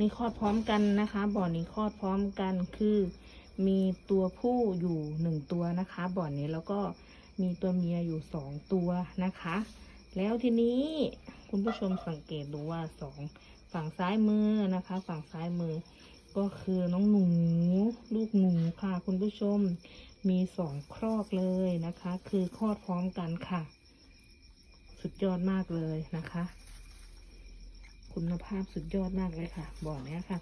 นี่คลอดพร้อมกันนะคะ บ่อนี้คลอดพร้อมกันคือมีตัวผู้อยู่หนึ่งตัวนะคะ บ่อนี้แล้วก็มีตัวเมียอยู่สองตัวนะคะ แล้วทีนี้คุณผู้ชมสังเกตดูว่าสองฝั่งซ้ายมือนะคะ ฝั่งซ้ายมือ ก็คือน้องหนูลูกหนูค่ะ คุณผู้ชมมีสองครอกเลยนะคะ คือคลอดพร้อมกันค่ะ สุดยอดมากเลยนะคะ คุณภาพสุดยอดมากเลยค่ะ บ่อเนี้ยค่ะ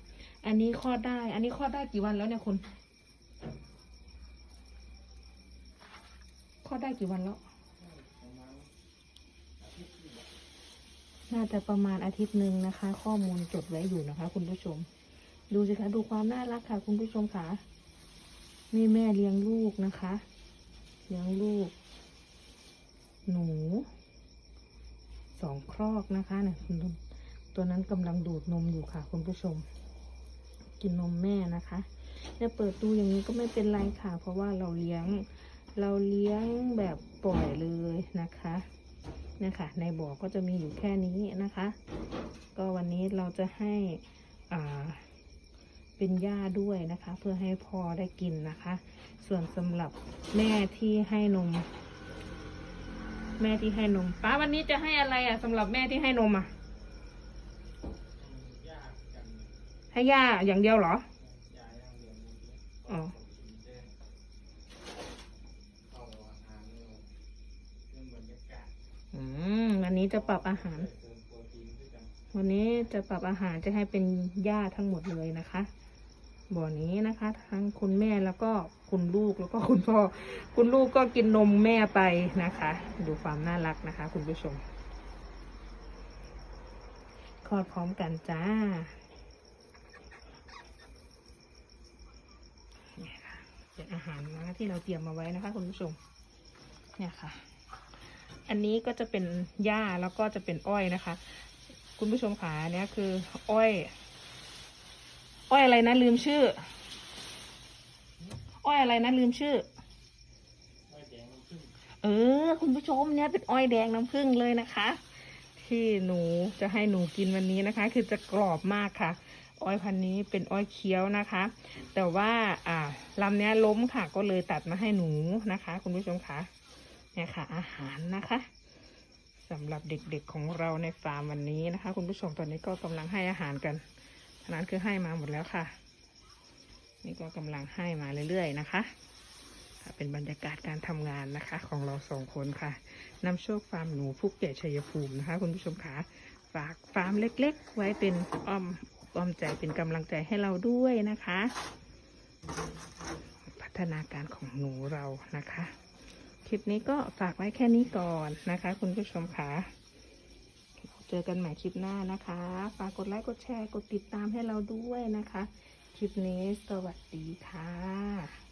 อันนี้คลอดได้ อันนี้คลอดได้กี่วันแล้วเนี่ยคุณคลอดได้กี่วันแล้ว น่าจะประมาณอาทิตย์หนึ่งนะคะ ข้อมูลจดไว้อยู่นะคะ คุณผู้ชม ดูสิคะดูความน่ารักค่ะ คุณผู้ชมค่ะนี่แม่เลี้ยงลูกนะคะ เลี้ยงลูก หนู สองครอกนะคะเนี่ยคุณผู้ ตัวนั้นกำลังดูดนมอยู่ค่ะ คุณผู้ชม กินนมแม่นะคะจะเปิดดูอย่างนี้ก็ไม่เป็นไรค่ะ เพราะว่าเราเลี้ยง เราเลี้ยงแบบปล่อยเลยนะคะเนี่ยค่ะ ในบ่อก็จะมีอยู่แค่นี้นะคะ ก็วันนี้เราจะให้อ่าเป็นหญ้าด้วยนะคะ เพื่อให้พ่อได้กินนะคะ ส่วนสำหรับแม่ที่ให้นม แม่ที่ให้นมป้าวันนี้จะให้อะไรอะสำหรับแม่ที่ให้นมอะ ให้ย่าอย่างเดียวเหรออ๋ออืมวันนี้จะปรับอาหาร วันนี้จะปรับอาหารจะให้เป็นหญ้าทั้งหมดเลยนะคะ บ่อนี้นะคะ ทั้งคุณแม่แล้วก็คุณลูกแล้วก็คุณพ่อ คุณลูกก็กินนมแม่ไปนะคะ ดูความน่ารักนะคะ คุณผู้ชมคลอดพร้อมกันจ้าเนี่ยค่ะ เป็นอาหารนะที่เราเตรียมมาไว้นะคะ คุณผู้ชม เนี่ยค่ะ อันนี้ก็จะเป็นหญ้าแล้วก็จะเป็นอ้อยนะคะ คุณผู้ชมขาเนี่ยคือ อ้อย อ้อยอะไรนะลืมชื่อ อ้อยอะไรนะลืมชื่อเออ คุณผู้ชมเนี่ยเป็นอ้อยแดงน้ำผึ้งเลยนะคะ ที่หนูจะให้หนูกินวันนี้นะคะ คือจะกรอบมากค่ะ อ้อยพันนี้เป็นอ้อยเคี้ยวนะคะ แต่ว่าอ่าลำเนี้ยล้มค่ะก็เลยตัดมาให้หนูนะคะ คุณผู้ชมคะเนี่ยค่ะ อาหารนะคะสำหรับเด็กๆของเราในฟาร์มวันนี้นะคะ คุณผู้ชมตอนนี้ก็กำลังให้อาหารกันอันนั้นคือให้มาหมดแล้วค่ะ นี่ก็กำลังให้มาเรื่อยๆนะคะคะเป็นบรรยากาศการทำงานนะคะ ของเราสองคนค่ะนำโชคฟาร์มหนูภูเก็ตชัยภูมินะคะ คุณผู้ชมคะฝากฟาร์มเล็ก ๆ ไว้เป็นอ้อม อ้อมใจเป็นกำลังใจให้เราด้วยนะคะ พัฒนาการของหนูเรานะคะ คลิปนี้ก็ฝากไว้แค่นี้ก่อนนะคะ คุณผู้ชมค่ะเจอกันใหม่คลิปหน้านะคะ ฝากกดไลค์กดแชร์กดติดตามให้เราด้วยนะคะ คลิปนี้สวัสดีค่ะ